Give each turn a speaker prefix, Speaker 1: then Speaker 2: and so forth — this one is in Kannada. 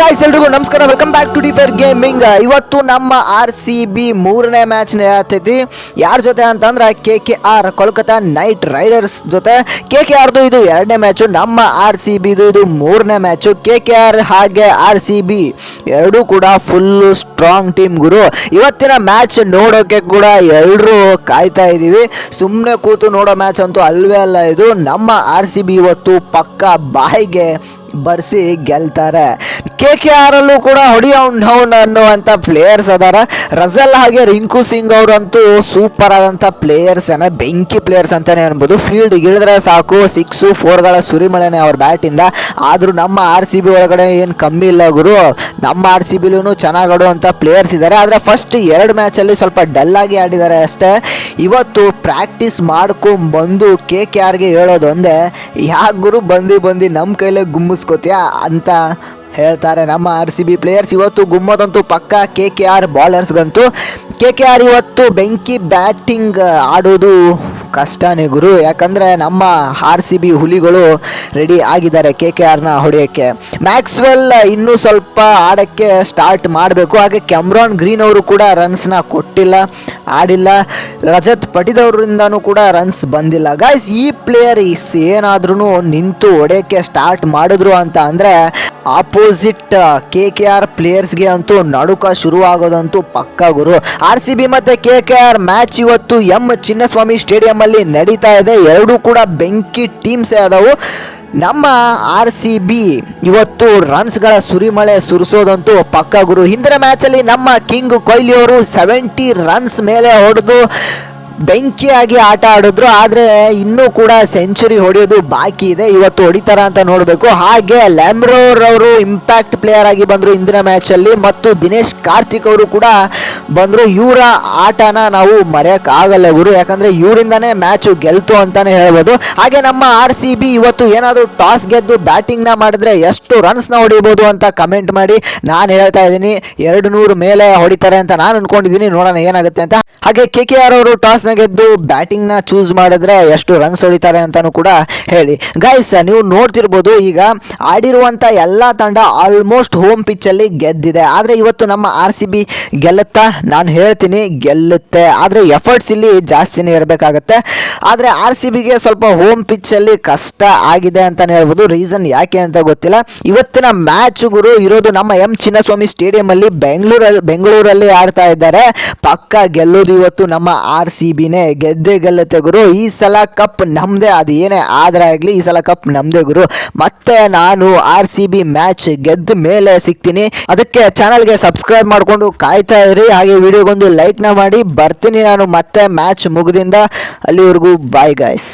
Speaker 1: ಗಾಯ್ಸ್ ಎಲ್ರಿಗೂ ನಮಸ್ಕಾರ. Welcome back to differ gaming ಇವತ್ತು ನಮ್ಮ ಆರ್ ಸಿ ಬಿ ಮೂರನೇ ಮ್ಯಾಚ್ ನಡೆಯತೈತಿ ಯಾರ ಜೊತೆ ಅಂತಂದ್ರೆ K K R Kolkata Knight Riders ಜೊತೆ. ಕೆ ಕೆ ಆರ್ದು ಇದು ಎರಡನೇ ಮ್ಯಾಚು ನಮ್ಮ ಆರ್ ಸಿ ಬಿದು ಇದು ಮೂರನೇ ಮ್ಯಾಚು ಕೆ ಕೆ ಆರ್ ಹಾಗೆ ಆರ್ ಸಿ ಬಿ ಎರಡೂ ಕೂಡ ಫುಲ್ಲು ಸ್ಟ್ರಾಂಗ್ ಟೀಮ್ ಗುರು. ಇವತ್ತಿನ ಮ್ಯಾಚ್ ನೋಡೋಕೆ ಕೂಡ ಎಲ್ಲರೂ ಕಾಯ್ತಾ ಇದ್ದೀವಿ ಸುಮ್ಮನೆ ಕೂತು ನೋಡೋ ಮ್ಯಾಚ್ ಅಂತೂ ಅಲ್ವೇ ಅಲ್ಲ ಇದು. ನಮ್ಮ ಆರ್ ಸಿ ಬಿ ಇವತ್ತು ಪಕ್ಕ ಬಾಯಿಗೆ ಬರ್ಸಿ ಗೆಲ್ತಾರೆ. ಕೆ ಕೆ ಆರ್ ಅಲ್ಲೂ ಕೂಡ ಹೊಡಿ ಡೌನ್ ಅನ್ನುವಂಥ ಪ್ಲೇಯರ್ಸ್ ಅದಾರ. ರಜಲ್ ಹಾಗೆ ರಿಂಕು ಸಿಂಗ್ ಅವರಂತೂ ಸೂಪರ್ ಆದಂಥ ಪ್ಲೇಯರ್ಸ್ ಏನ, ಬೆಂಕಿ ಪ್ಲೇಯರ್ಸ್ ಅಂತಾನೆ ಅನ್ಬೋದು. ಫೀಲ್ಡ್ ಇಳಿದ್ರೆ ಸಾಕು ಸಿಕ್ಸು ಫೋರ್ಗಳ ಸುರಿಮಳೆನೆ ಅವ್ರ ಬ್ಯಾಟಿಂದ ಆದರೂ ನಮ್ಮ ಆರ್ ಸಿ ಬಿ ಒಳಗಡೆ ಏನು ಕಮ್ಮಿ ಇಲ್ಲ ಗುರು. ನಮ್ಮ ಆರ್ ಸಿ ಬಿಲೂ ಚೆನ್ನಾಗಿ ಆಡುವಂಥ ಪ್ಲೇಯರ್ಸ್ ಇದ್ದಾರೆ ಆದರೆ ಫಸ್ಟ್ ಎರಡು ಮ್ಯಾಚಲ್ಲಿ ಸ್ವಲ್ಪ ಡಲ್ ಆಗಿ ಆಡಿದ್ದಾರೆ ಅಷ್ಟೇ. ಇವತ್ತು ಪ್ರಾಕ್ಟೀಸ್ ಮಾಡ್ಕೊಂಬಂದು ಕೆ ಕೆ ಆರ್ಗೆ ಹೇಳೋದು ಒಂದೇ ಯಾಕೆ ಗುರು ಬಂದು ಬಂದು ನಮ್ಮ ಕೈಲೇ ಗುಮ್ಮಿಸ್ಕೋತೀಯ ಅಂತ ಹೇಳ್ತಾರೆ, ನಮ್ಮ ಆರ್ ಸಿ ಬಿ ಪ್ಲೇಯರ್ಸ್ ಇವತ್ತು ಗುಮ್ಮದಂತೂ ಪಕ್ಕ ಕೆ ಕೆ ಆರ್ ಬಾಲರ್ಸ್ಗಂತೂ ಕೆ ಕೆ ಆರ್ ಇವತ್ತು ಬೆಂಕಿ ಬ್ಯಾಟಿಂಗ್ ಆಡೋದು ಕಷ್ಟನೇ ಗುರು. ಯಾಕಂದರೆ ನಮ್ಮ ಆರ್ ಸಿ ಬಿ ಹುಲಿಗಳು ರೆಡಿ ಆಗಿದ್ದಾರೆ ಕೆ ಕೆ ಆರ್ನ ಹೊಡೆಯೋಕ್ಕೆ. ಮ್ಯಾಕ್ಸ್ವೆಲ್ ಇನ್ನೂ ಸ್ವಲ್ಪ ಆಡೋಕ್ಕೆ ಸ್ಟಾರ್ಟ್ ಮಾಡಬೇಕು. ಹಾಗೆ ಕ್ಯಾಮ್ರಾನ್ ಗ್ರೀನ್ ಅವರು ಕೂಡ ರನ್ಸ್ನ ಕೊಟ್ಟಿಲ್ಲ, ಆಡಿಲ್ಲ. ರಜತ್ ಪಟಿದವರಿಂದನೂ ಕೂಡ ರನ್ಸ್ ಬಂದಿಲ್ಲ. ಗಾಯ್ಸ್ ಈ ಪ್ಲೇಯರ್ ಏನಾದ್ರೂ ನಿಂತು ಹೊಡೆಯೋಕ್ಕೆ ಸ್ಟಾರ್ಟ್ ಮಾಡಿದ್ರು ಅಂತ ಅಂದರೆ ಆಪೋಸಿಟ್ ಕೆ ಕೆ ಆರ್ ಪ್ಲೇಯರ್ಸ್ಗೆ ಅಂತೂ ನಡುಕ ಶುರುವಾಗೋದಂತೂ ಪಕ್ಕ ಗುರು. ಆರ್ ಸಿ ಬಿ ಮತ್ತು ಕೆ ಕೆ ಆರ್ ಮ್ಯಾಚ್ ಇವತ್ತು ಎಂ ಚಿನ್ನಸ್ವಾಮಿ ಸ್ಟೇಡಿಯಮಲ್ಲಿ ನಡೀತಾ ಇದೆ. ಎರಡೂ ಕೂಡ ಬೆಂಕಿ ಟೀಮ್ಸೇ ಅದಾವು ನಮ್ಮ ಆರ್ ಸಿ ಬಿ ಇವತ್ತು ರನ್ಸ್ಗಳ ಸುರಿಮಳೆ ಸುರಿಸೋದಂತೂ ಪಕ್ಕ ಗುರು. ಹಿಂದಿನ ಮ್ಯಾಚಲ್ಲಿ ನಮ್ಮ ಕಿಂಗ್ ಕೊಹ್ಲಿ ಅವರು ಸೆವೆಂಟಿ ರನ್ಸ್ ಮೇಲೆ ಹೊಡೆದು ಬೆಂಕಿಯಾಗಿ ಆಟ ಆಡಿದ್ರು, ಆದರೆ ಇನ್ನೂ ಕೂಡ ಸೆಂಚುರಿ ಹೊಡೆಯೋದು ಬಾಕಿ ಇದೆ. ಇವತ್ತು ಹೊಡಿತಾರ ಅಂತ ನೋಡಬೇಕು. ಹಾಗೆ ಅವರು ಇಂಪ್ಯಾಕ್ಟ್ ಪ್ಲೇಯರ್ ಆಗಿ ಬಂದರು ಇಂದಿನ ಮ್ಯಾಚಲ್ಲಿ ಮತ್ತು ದಿನೇಶ್ ಕಾರ್ತಿಕ್ ಅವರು ಕೂಡ ಬಂದರು. ಇವರ ಆಟನ ನಾವು ಮರೆಯೋಕ್ಕಾಗಲ್ಲ ಗುರು. ಯಾಕಂದರೆ ಇವರಿಂದನೇ ಮ್ಯಾಚು ಗೆಲ್ತು ಅಂತಾನೆ ಹೇಳ್ಬೋದು. ಹಾಗೆ ನಮ್ಮ ಆರ್ ಸಿ ಬಿ ಇವತ್ತು ಏನಾದರೂ ಟಾಸ್ ಗೆದ್ದು ಬ್ಯಾಟಿಂಗ್ನ ಮಾಡಿದ್ರೆ ಎಷ್ಟು ರನ್ಸ್ನ ಹೊಡಿಬೋದು ಅಂತ ಕಮೆಂಟ್ ಮಾಡಿ. ನಾನು ಹೇಳ್ತಾ ಇದ್ದೀನಿ, ಎರಡು ನೂರು ಮೇಲೆ ಹೊಡಿತಾರೆ ಅಂತ ನಾನು ಅನ್ಕೊಂಡಿದ್ದೀನಿ. ನೋಡೋಣ ಏನಾಗುತ್ತೆ ಅಂತ. ಹಾಗೆ ಕೆ ಕೆ ಆರ್ ಅವರು ಟಾಸ್ನ ಗೆದ್ದು ಬ್ಯಾಟಿಂಗ್ನ ಚೂಸ್ ಮಾಡಿದ್ರೆ ಎಷ್ಟು ರನ್ಸ್ ಹೊಡಿತಾರೆ ಅಂತಾನು ಕೂಡ ಹೇಳಿ. ಗೈಸ್ ನೀವು ನೋಡ್ತಿರ್ಬೋದು, ಈಗ ಆಡಿರುವಂಥ ಎಲ್ಲ ತಂಡ ಆಲ್ಮೋಸ್ಟ್ ಹೋಮ್ ಪಿಚ್ಚಲ್ಲಿ ಗೆದ್ದಿದೆ. ಆದರೆ ಇವತ್ತು ನಮ್ಮ ಆರ್ ಸಿ ಬಿ ಗೆಲ್ಲುತ್ತಾ? ನಾನು ಹೇಳ್ತೀನಿ, ಗೆಲ್ಲುತ್ತೆ. ಆದರೆ ಎಫರ್ಟ್ಸ್ ಇಲ್ಲಿ ಜಾಸ್ತಿನೇ ಇರಬೇಕಾಗತ್ತೆ. ಆದರೆ ಆರ್ ಸಿ ಬಿಗೆ ಸ್ವಲ್ಪ ಹೋಮ್ ಪಿಚ್ಚಲ್ಲಿ ಕಷ್ಟ ಆಗಿದೆ ಅಂತಲೇ ಹೇಳ್ಬೋದು. ರೀಸನ್ ಯಾಕೆ ಅಂತ ಗೊತ್ತಿಲ್ಲ. ಇವತ್ತಿನ ಮ್ಯಾಚ್ ಗುರು ಇರೋದು ನಮ್ಮ ಎಂ ಚಿನ್ನಸ್ವಾಮಿ ಸ್ಟೇಡಿಯಂ ಅಲ್ಲಿ ಬೆಂಗಳೂರಲ್ಲಿ ಬೆಂಗಳೂರಲ್ಲಿ ಆಡ್ತಾ ಇದ್ದಾರೆ. ಪಕ್ಕ ಗೆಲ್ಲೋದು ಇವತ್ತು ನಮ್ಮ ಆರ್ ಸಿ ಬಿನೇ ಗೆದ್ದೆ ಗೆಲ್ಲತ್ತೆ ಗುರು ಈ ಸಲ ಕಪ್ ನಮ್ಮದೇ ಅದು ಏನೇ ಆದರೆ ಆಗಲಿ, ಈ ಸಲ ಕಪ್ ನಮ್ಮದೇ ಗುರು. ಮತ್ತೆ ನಾನು ಆರ್ ಸಿ ಬಿ ಮ್ಯಾಚ್ ಗೆದ್ದ ಮೇಲೆ ಸಿಗ್ತೀನಿ. ಅದಕ್ಕೆ ಚಾನಲ್ಗೆ ಸಬ್ಸ್ಕ್ರೈಬ್ ಮಾಡಿಕೊಂಡು ಕಾಯ್ತಾ ಇರಿ. ಹಾಗೆ ವಿಡಿಯೋಗೊಂದು ಲೈಕ್ನ ಮಾಡಿ. ಬರ್ತೀನಿ ನಾನು ಮತ್ತೆ ಮ್ಯಾಚ್ ಮುಗಿದಿಂದ. ಅಲ್ಲಿವರೆಗೂ ಬಾಯ್ ಗಾಯ್ಸ್